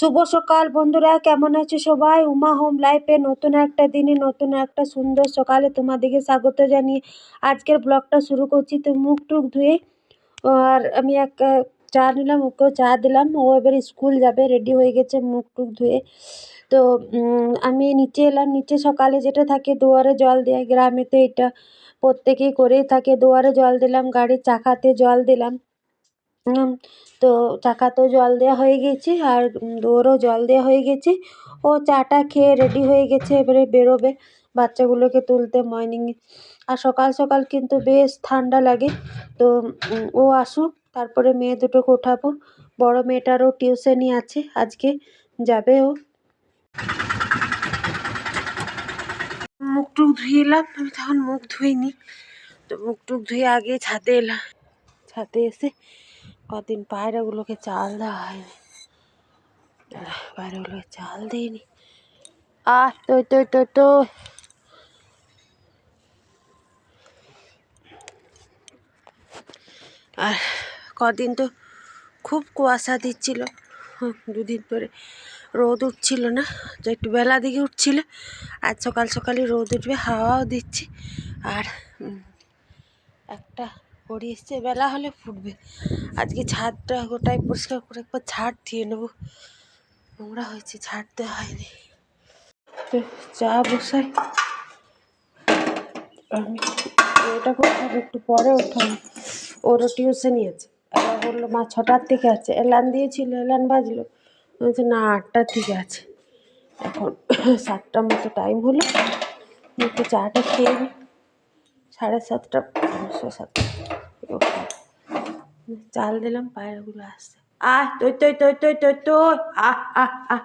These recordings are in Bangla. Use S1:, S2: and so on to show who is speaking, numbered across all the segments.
S1: শুভ সকাল বন্ধুরা, কেমন আছো সবাই? উমা হোম লাইফে নতুন একটা দিনে, নতুন একটা সুন্দর সকালে তোমাদেরকে স্বাগত জানিয়ে আজকের ব্লগটা শুরু করছি। তো মুখ টুক ধুয়ে, আর আমি এক চা নিলাম ওকেও চা দিলাম। ও এবার স্কুল যাবে রেডি হয়ে গেছে মুখ টুক ধুয়ে। তো আমি নিচে এলাম, নিচে সকালে যেটা থাকে দুয়ারে জল দেয়, গ্রামে তো এটা প্রত্যেকেই করেই থাকে। দুয়ারে জল দিলাম, গাড়ির চাকাতে জল দিলাম। তো চাকাতেও জল দেওয়া হয়ে গেছে আর ওরও জল দেওয়া হয়ে গেছে। ও চাটা খেয়ে রেডি হয়ে গেছে, এবারে বেরোবে বাচ্চাগুলোকে তুলতে মর্নিংয়ে আর সকাল সকাল কিন্তু বেশ ঠান্ডা লাগে, তো ও আসুক, তারপরে মেয়ে দুটোকে ওঠাবো বড় মেয়েটারও টিউশনই আছে, আজকে যাবে ও। মুখ টুক ধুয়ে এলাম, আমি তখন মুখ ধুইনি, তো মুখ টুক ধুয়ে আগে ছাদে এলাম। ছাদে এসে কদিন পায়রাগুলোকে চাল দেওয়া হয়নি। পায়রাগুলোকে চাল দিইনি। আর তো তো তো তো আর কদিন তো খুব কুয়াশা দিচ্ছিল। দুদিন ধরে রোদ উঠছিল না, তো একটু বেলা দিকে উঠছিল। আজ সকাল সকালে রোদ উঠবে, হাওয়াও দিচ্ছে। আর একটা পড়ি এসছে, বেলা হলে ফুটবে। আজকে ছাদটা গোটাই পরিষ্কার করে একবার ছাড় দিয়ে নেব। নোংরা হয়েছে দেওয়া হয়নি। তো, চা বসাই। আমি ওটাকে উঠাবো একটু পরে উঠাবো ওরও টিউশনই আছে। এবার বলল, মা, ছটার থেকে আছে। এলান দিয়েছিল, এলান বাজলো। বলছে, না, আটটার থেকে আছে। এখন সাতটার মতো টাইম হলো। একটু চাটা খেয়ে নিই সাড়ে সাতটা সাতটা। চাল দিলাম, পায়রাগুলো আসছে। আহ তুই তুই তুই তুই তুই তুই আহ আহ আহ।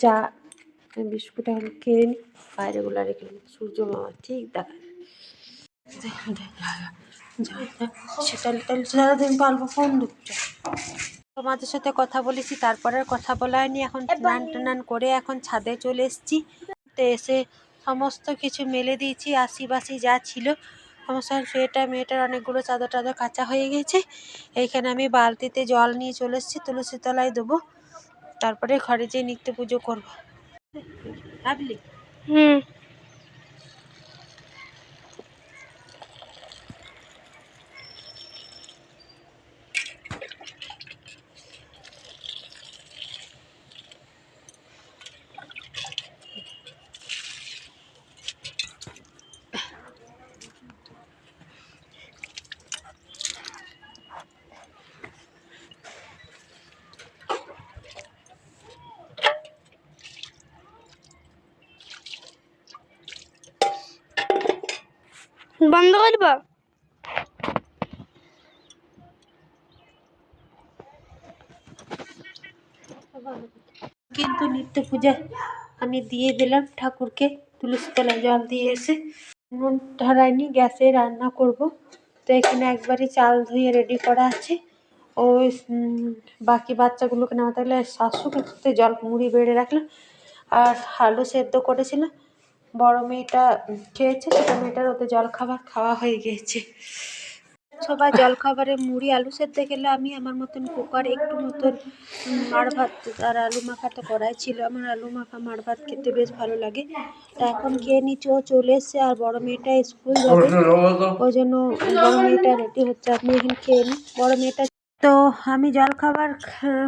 S1: চা, বিস্কুট এখন খেয়ে নিই পায়রাগুলো রেখে দিই। সূর্য মামা ঠিক দেখা সেটা সারাদিন পারব ফোন তোমাদের সাথে কথা বলেছি তারপরে কথা বলা হয়নি। এখন স্নান টান করে এখন ছাদে চলে এসেছি। তো এসে সমস্ত কিছু মেলে দিয়েছি আশি বাসি যা ছিল। সমস্ত সোয়েটার মেয়েটার অনেকগুলো চাদর টাদর কাঁচা হয়ে গেছে। এইখানে আমি বালতিতে জল নিয়ে চলে এসেছি তুলসী তলায় দেবো। তারপরে ঘরে যেয়ে নিত্য পুজো করব। ভাবলি
S2: হুম বন্ধ করব?
S1: কিন্তু নিত্য পূজা আমি দিয়ে দিলাম ঠাকুরকে তুলসী তলায় জল দিয়ে এসে নুন ধরাইনি গ্যাসে রান্না করব। তো এখানে একবারই চাল ধুয়ে রেডি করা আছে। উম, বাকি বাচ্চাগুলোকে না থাকলে শাশুড়িতে জল মুড়ি বেড়ে রাখলাম। আর আলু সেদ্ধ করেছিলাম। বড় মেয়েটা খেয়েছে ছোটো মেয়েটার ওতে জল খাবার খাওয়া হয়ে গিয়েছে সবাই জলখাবারে মুড়ি আলু সেদ্ধ খেলে আমি আমার মতন কুকার একটু মতন মাড় ভাত আর আলু মাখা তো করাই ছিল। আমার আলু মাখা মাড় ভাত খেতে বেশ ভালো লাগে। তা এখন খেয়ে নিচ্ছি ও চলে এসছে আর বড় মেয়েটা স্কুল যাবে। ওই জন্য বড় মেয়েটা রেডি হচ্ছে আপনি এখানে খেয়ে নিন। বড় মেয়েটা তো আমি জলখাবার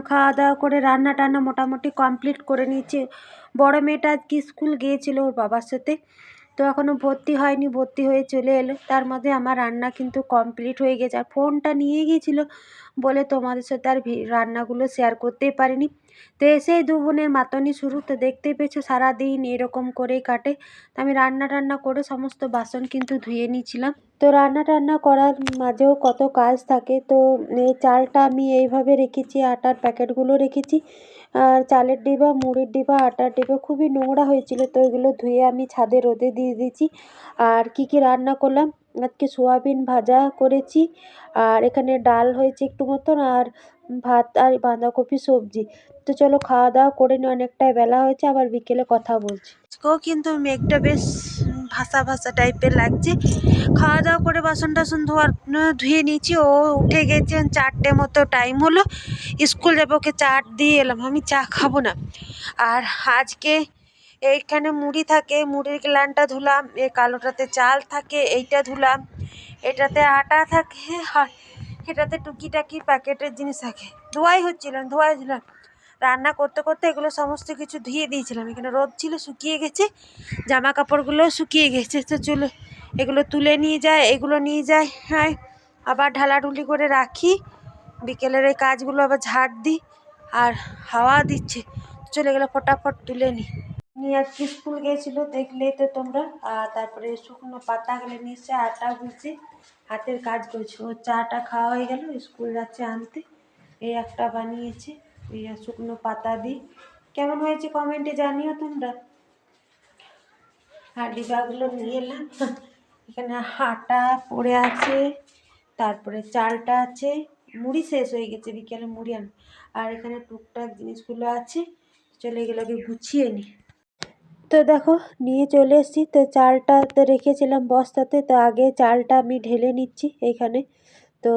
S1: খাওয়া দাওয়া করে রান্না টান্না মোটামুটি কমপ্লিট করে নিয়েছি। বড় মেয়েটা আজকে স্কুল গিয়েছিল ওর বাবার সাথে। তো এখনও ভর্তি হয়নি, ভর্তি হয়ে চলে এলো। তার মধ্যে আমার রান্না কিন্তু কমপ্লিট হয়ে গেছে। আর ফোনটা নিয়ে গিয়েছিল বলে তোমাদের সাথে আর রান্নাগুলো শেয়ার করতেই পারিনি। তো এসেই দু বোনের মাতনি শুরু। তো দেখতেই পেয়েছ সারাদিন এরকম করেই কাটে। তো আমি রান্না টান্না করে সমস্ত বাসন কিন্তু ধুয়ে নিয়েছিলাম। তো রান্না টান্না করার মাঝেও কত কাজ থাকে। তো এই চালটা আমি এইভাবে রেখেছি, আটার প্যাকেটগুলো রেখেছি। আর চালের ডিবা, মুড়ির ডিবা, আটার ডিবা খুবই নোংরা হয়েছিল। তো ওইগুলো ধুয়ে আমি ছাদে রোদে দিয়ে দিয়েছি। আর কি কি রান্না করলাম? আজকে সোয়াবিন ভাজা করেছি, আর এখানে ডাল হয়েছে একটু মতন, আর ভাত আর বাঁধাকপি সবজি। তো চলো খাওয়া দাওয়া করে নিই, অনেকটাই বেলা হয়েছে, আবার বিকেলে কথা বলছি। আজকেও কিন্তু মেঘটা বেশ ভাসা ভাসা টাইপের লাগছে। খাওয়া দাওয়া করে বাসন টাসন ধোয়ার ধুয়ে নিয়েছি, ও উঠে গেছে চারটে মতো টাইম হলো। স্কুল যাব, ওকে চা দিয়ে এলাম, আমি চা খাব না। আর আজকে এইখানে মুড়ি থাকে, মুড়ির গ্লানটা ধুলাম, এ কালোটাতে চাল থাকে, এইটা ধুলাম, এটাতে আটা থাকে আর এটাতে টুকিটাকি প্যাকেটের জিনিস থাকে। ধোয়াই হচ্ছিলাম ধোয়াই দিলাম রান্না করতে করতে এগুলো সমস্ত কিছু ধুয়ে দিয়েছিলাম। এখানে রোদ ছিল, শুকিয়ে গেছে জামা কাপড়গুলো শুকিয়ে গেছে। তো চলো, এগুলো তুলে নিয়ে যায়, এগুলো নিয়ে যায় হ্যাঁ আবার ঢালাঢুলি করে রাখি। বিকেলের এই কাজগুলো আবার ঝাড় দিই, আর হাওয়া দিচ্ছে। চলে গেলে ফটাফট তুলে নিই। নিয়ে আজকে স্কুল গেছিল দেখলেই তো তোমরা। আর তারপরে শুকনো পাতাগুলো নিয়েছে আটা গুলছে হাতের কাজ করছে। ও চাটা খাওয়া হয়ে গেল, স্কুল যাচ্ছে আনতে। এই একটা বানিয়েছে এই শুকনো পাতা দিই কেমন হয়েছে কমেন্টে জানিও তোমরা। আর ডিবাগুলো নিয়ে এলাম। এখানে আটা পড়ে আছে, তারপরে চালটা আছে। মুড়ি শেষ হয়ে গেছে বিকেলে মুড়ি আন আর এখানে টুকটাক জিনিসগুলো আছে, চলে এগুলোকে গুছিয়ে নিই তো দেখো, নিয়ে চলে এসেছি। তো চালটা তো রেখেছিলাম বস্তাতে, তো আগে চালটা আমি ঢেলে নিচ্ছি এইখানে তো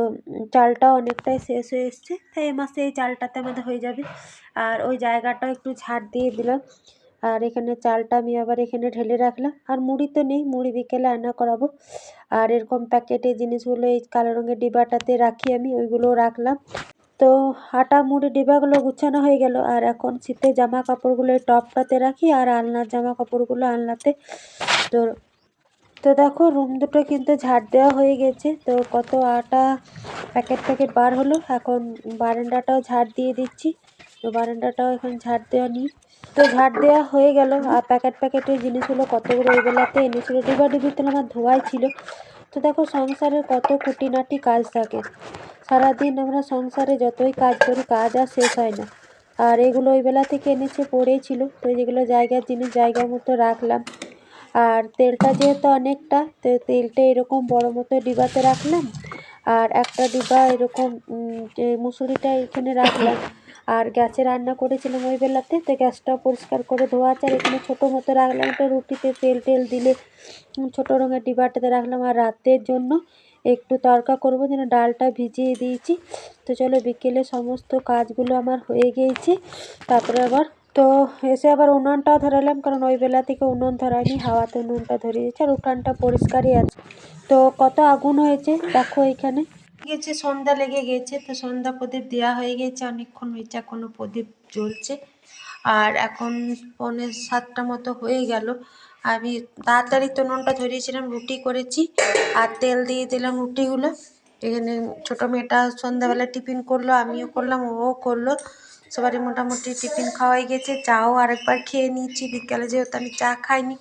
S1: চালটা অনেকটাই শেষ হয়ে এসছে। তাই এই মাসে এই চালটাতে আমাদের হয়ে যাবে। আর ওই জায়গাটা একটু ঝাড় দিয়ে দিলাম। আর এখানে চালটা আমি আবার এখানে ঢেলে রাখলাম। আর মুড়ি তো নেই, মুড়ি বিকেলে আনা করাবো। আর এরকম প্যাকেটে জিনিসগুলো, এই কালো রঙের ডিবাটাতে রাখি আমি, ওইগুলোও রাখলাম। তো আটা মুড়ি ডিবাগুলো গুছানো হয়ে গেল। আর এখন শীতের জামা কাপড়গুলো টপটাতে রাখি আর আলনার জামা কাপড়গুলো আলনাতে তো তো দেখো রুম দুটো কিন্তু ঝাড় দেওয়া হয়ে গেছে। তো কত আটা প্যাকেট প্যাকেট বার হলো, এখন বারান্দাটাও ঝাড় দিয়ে দিচ্ছি। তো বারান্দাটাও এখন ঝাড় দেওয়া নিই। তো ঝাড় দেওয়া হয়ে গেল। আর প্যাকেট প্যাকেটের জিনিসগুলো কতগুলো ওই বেলাতে এনেছিল ডিবা ডিবিতে আমার ধোয়াই ছিল। তো দেখো সংসারের কত খুঁটিনাটি কাজ থাকে। সারাদিন আমরা সংসারে যতই কাজ করি, কাজ আর শেষ হয় না। আর এগুলো ওই বেলা থেকে এনেছে, পড়েই ছিল। তো যেগুলো জায়গার জিনিস, জায়গা মতো রাখলাম। আর তেলটা যেহেতু অনেকটা, তো তেলটা এরকম বড় মতো ডিবাতে রাখলাম। আর একটা ডিবা এরকম মুসুরিটা এখানে রাখলাম। আর গ্যাসে রান্না করেছিলাম ওই বেলাতে, তো গ্যাসটাও পরিষ্কার করে ধোয়া আছে। আর এখানে ছোটো মতো রাখলাম একটা রুটিতে তেল টেল দিলে ছোটো রঙের ডিবাটাতে রাখলাম। আর রাতের জন্য একটু তড়কা করব, যেন ডালটা ভিজিয়ে দিয়েছি। তো চলো বিকেলে সমস্ত কাজগুলো আমার হয়ে গিয়েছে। তারপরে আবার, তো এসে আবার উনুনটাও ধরালাম, কারণ ওই বেলা থেকে উনুন ধরায়নি, হাওয়াতে উনুনটা ধরিয়েছে। আর উঠানটা পরিষ্কারই আছে। তো কত আগুন হয়েছে, দেখো এখানে। গেছে, সন্ধ্যা লেগে গেছে, তো সন্ধ্যা প্রদীপ দেওয়া হয়ে গেছে, অনেকক্ষণ হয়েছে এখনও প্রদীপ জ্বলছে। আর এখন পৌনে সাতটা মতো হয়ে গেল। আমি তাড়াতাড়ি তো নুনটা ধরিয়েছিলাম, রুটি করেছি, আর তেল দিয়ে দিলাম রুটিগুলো। এখানে ছোটো মেয়েটা সন্ধ্যাবেলা টিফিন করল, আমিও করলাম, ও করল। সবারই মোটামুটি টিফিন খাওয়াই গেছে, চাও আরেকবার খেয়ে নিয়েছি। বিকালে যেহেতু আমি চা খাইনি,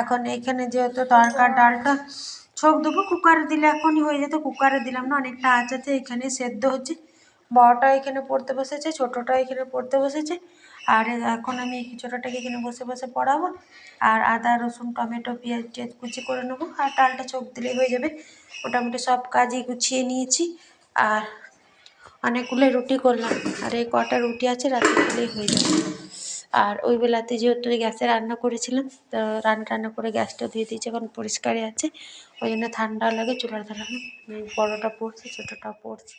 S1: এখন এইখানে যেহেতু তরকার ডালটা ছোক দেবো, কুকারে দিলে এখনই হয়ে যেত, কুকারে দিলাম না, অনেকটা আঁচ আছে এখানে সেদ্ধ হচ্ছে। বড়টা এখানে পড়তে বসেছে, ছোটোটা এখানে পড়তে বসেছে, আর এখন আমি ছোটোটাকে এখানে বসে বসে পড়াবো, আর আদা, রসুন, টমেটো, পেঁয়াজ টেয়াজ কুচি করে নেব, আর ডালটা চোখ দিলেই হয়ে যাবে। মোটামুটি সব কাজই গুছিয়ে নিয়েছি, আর অনেকগুলো রুটি করলাম, আর এই কটা রুটি আছে রাতে খেলেই হয়ে যাবে। আর ওই বেলাতে যেহেতু গ্যাসে রান্না করেছিলাম, তো রান্না টান্না করে গ্যাসটা ধুয়ে দিয়েছি, এখন পরিষ্কারই আছে। ওই জন্য ঠান্ডা লাগে, চুলার ধারানো বড়োটা পড়ছে ছোটোটা পড়ছে